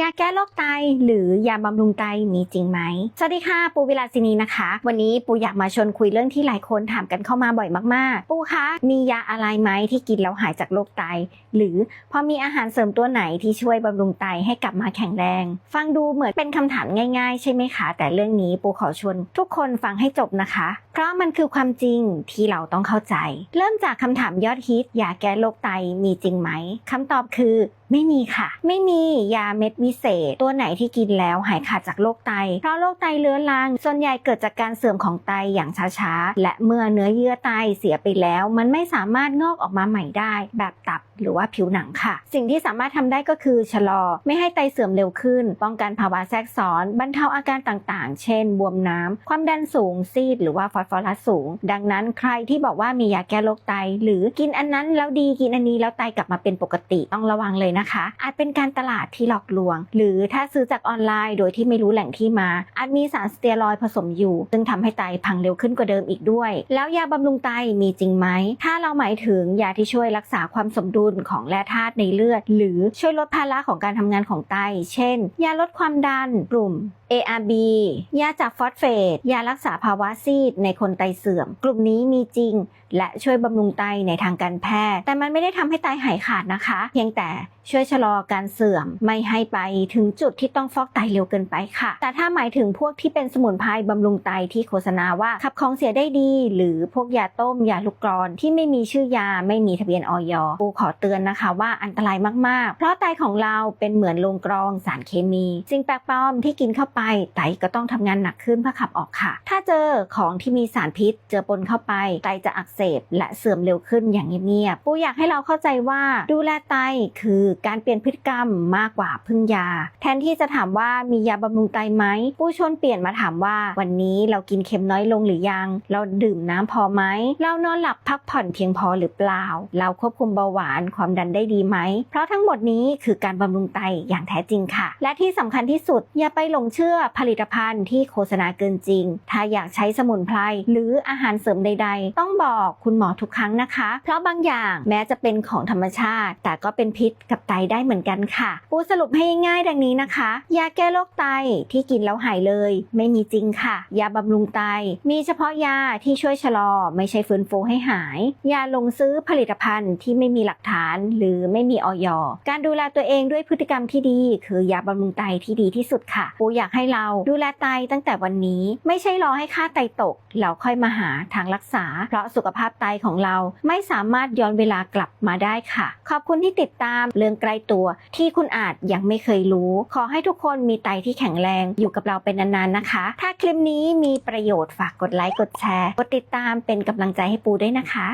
ยาแก้โรคไตหรือยาบำรุงไตมีจริงไหม สวัสดีค่ะปูวิลาสินีนะคะ วันนี้ปูอยากมาชวนคุยเรื่องที่หลายคนถามกันเข้ามาบ่อยมากๆ ปูคะมียาอะไรไหมที่กินแล้วหายจากโรคไต หรือพอมีอาหารเสริมตัวไหนที่ช่วยบำรุงไตให้กลับมาแข็งแรง ฟังดูเหมือนเป็นคำถามง่ายๆ ใช่ไหมคะ แต่เรื่องนี้ปูขอชวนทุกคนฟังให้จบนะคะ เพราะมันคือความจริงที่เราต้องเข้าใจ เริ่มจากคำถามยอดฮิตยาแก้โรคไตมีจริงไหมคำตอบคือ ไม่มีค่ะ ไม่มียาเม็ดวิเศษ ตัวไหนที่กินแล้วหายขาดจากโรคไต เพราะโรคไตเรื้อรัง ส่วนใหญ่เกิดจากการเสื่อมของไตอย่างช้าๆ และเมื่อเนื้อเยื่อไตเสียไปแล้ว มันไม่สามารถงอกออกมาใหม่ได้ แบบตับหรือว่าผิวหนังค่ะ สิ่งที่สามารถทำได้ก็คือชะลอ ไม่ให้ไตเสื่อมเร็วขึ้น ป้องกันภาวะแทรกซ้อนบรรเทาอาการต่างๆ เช่น บวมน้ำความดันสูงซีด หรือว่าฟอสฟอรัสสูง ดังนั้นใครที่บอกว่ามียาแก้โรคไต หรือกินอันนั้นแล้วดีกินอันนี้แล้วไตกลับมาเป็นปกติต้องระวังเลยนะคะ อาจเป็นการตลาดที่หลอกลวง หรือถ้าซื้อจากออนไลน์ โดยที่ไม่รู้แหล่งที่มา อาจมีสารสเตียรอยด์ผสมอยู่ ซึ่งทำให้ไตพังเร็วขึ้นกว่าเดิมอีกด้วย แล้วยาบำรุงไตมีจริงไหม ถ้าเราหมายถึงยาที่ช่วยรักษาความสมดุลของแร่ธาตุในเลือด หรือช่วยลดภาระของการทำงานของไต เช่น ยาลดความดันกลุ่ม ARB ยาจากฟอสเฟต ยารักษาภาวะซีดในคนไตเสื่อม กลุ่มนี้มีจริง และช่วยบำรุงไตในทางการแพทย์ แต่มันไม่ได้ทำให้ไตหายขาดนะคะ เพียงแต่ช่วยชะลอการเสื่อมไม่ให้ไปถึงจุดที่ต้องฟอกไตเร็วเกินไปค่ะ แต่ถ้าหมายถึงพวกที่เป็นสมุนไพรบำรุงไตที่โฆษณาว่าขับของเสียได้ดี หรือพวกยาต้มยาลูกกรอนที่ไม่มีชื่อยาไม่มีทะเบียนออยปูขอเตือนนะคะว่าอันตรายมากๆ เพราะไตของเราเป็นเหมือนโรงกรองสารเคมีสิ่งแปลกปลอมที่กินเข้าไปไตก็ต้องทำงานหนักขึ้นเพื่อขับออกค่ะ ถ้าเจอของที่มีสารพิษ เจอปนเข้าไป ไตจะอักเสบและเสื่อมเร็วขึ้นอย่างเงียบๆปูอยากให้เราเข้าใจว่าดูแลไตคือการเปลี่ยนพฤติกรรมมากกว่าพึ่งยา แทนที่จะถามว่ามียาบำรุงไตไหมปูชนเปลี่ยนมาถามว่า วันนี้เรากินเค็มน้อยลงหรือยัง เราดื่มน้ำพอไหมเรานอนหลับพักผ่อนเพียงพอหรือเปล่า เราควบคุมเบาหวานความดันได้ดีไหม เพราะทั้งหมดนี้คือการบำรุงไตอย่างแท้จริงค่ะ และที่สำคัญที่สุด อย่าไปหลงเชื่อผลิตภัณฑ์ที่โฆษณาเกินจริง ถ้าอยากใช้สมุนไพรหรืออาหารเสริมใด ๆ ต้องบอกคุณหมอทุกครั้งนะคะ เพราะบางอย่างแม้จะเป็นของธรรมชาติ แต่ก็เป็นพิษกับไตได้เหมือนกันค่ะ ปูสรุปให้ง่ายดังนี้นะคะ ยาแก้โรคไตที่กินแล้วหายเลย ไม่มีจริงค่ะ ยาบำรุงไต มีเฉพาะยาที่ช่วยชะลอ ไม่ใช่ฟื้นฟูให้หาย ยาลงซื้อผลิตภัณฑ์ที่ไม่มีหลักฐาน หรือไม่มีออยการดูแลตัวเองด้วยพฤติกรรมที่ดี คือยาบำรุงไตที่ดีที่สุดค่ะ ปูอยากให้เราดูแลไตตั้งแต่วันนี้ ไม่ใช่รอให้ค่าไตตกแล้วค่อยมาหาทางรักษา เพราะสุขภาพไตของเราไม่สามารถย้อนเวลากลับมาได้ค่ะ ขอบคุณที่ติดตามเรื่องรื่องใกล้ตัว ที่คุณอาจยังไม่เคยรู้ ขอให้ทุกคนมีไตที่แข็งแรงอยู่กับเราเป็นนานๆนะคะ ถ้าคลิปนี้มีประโยชน์ฝากกดไลค์กดแชร์ กดติดตามเป็นกำลังใจให้ปูด้วยนะคะ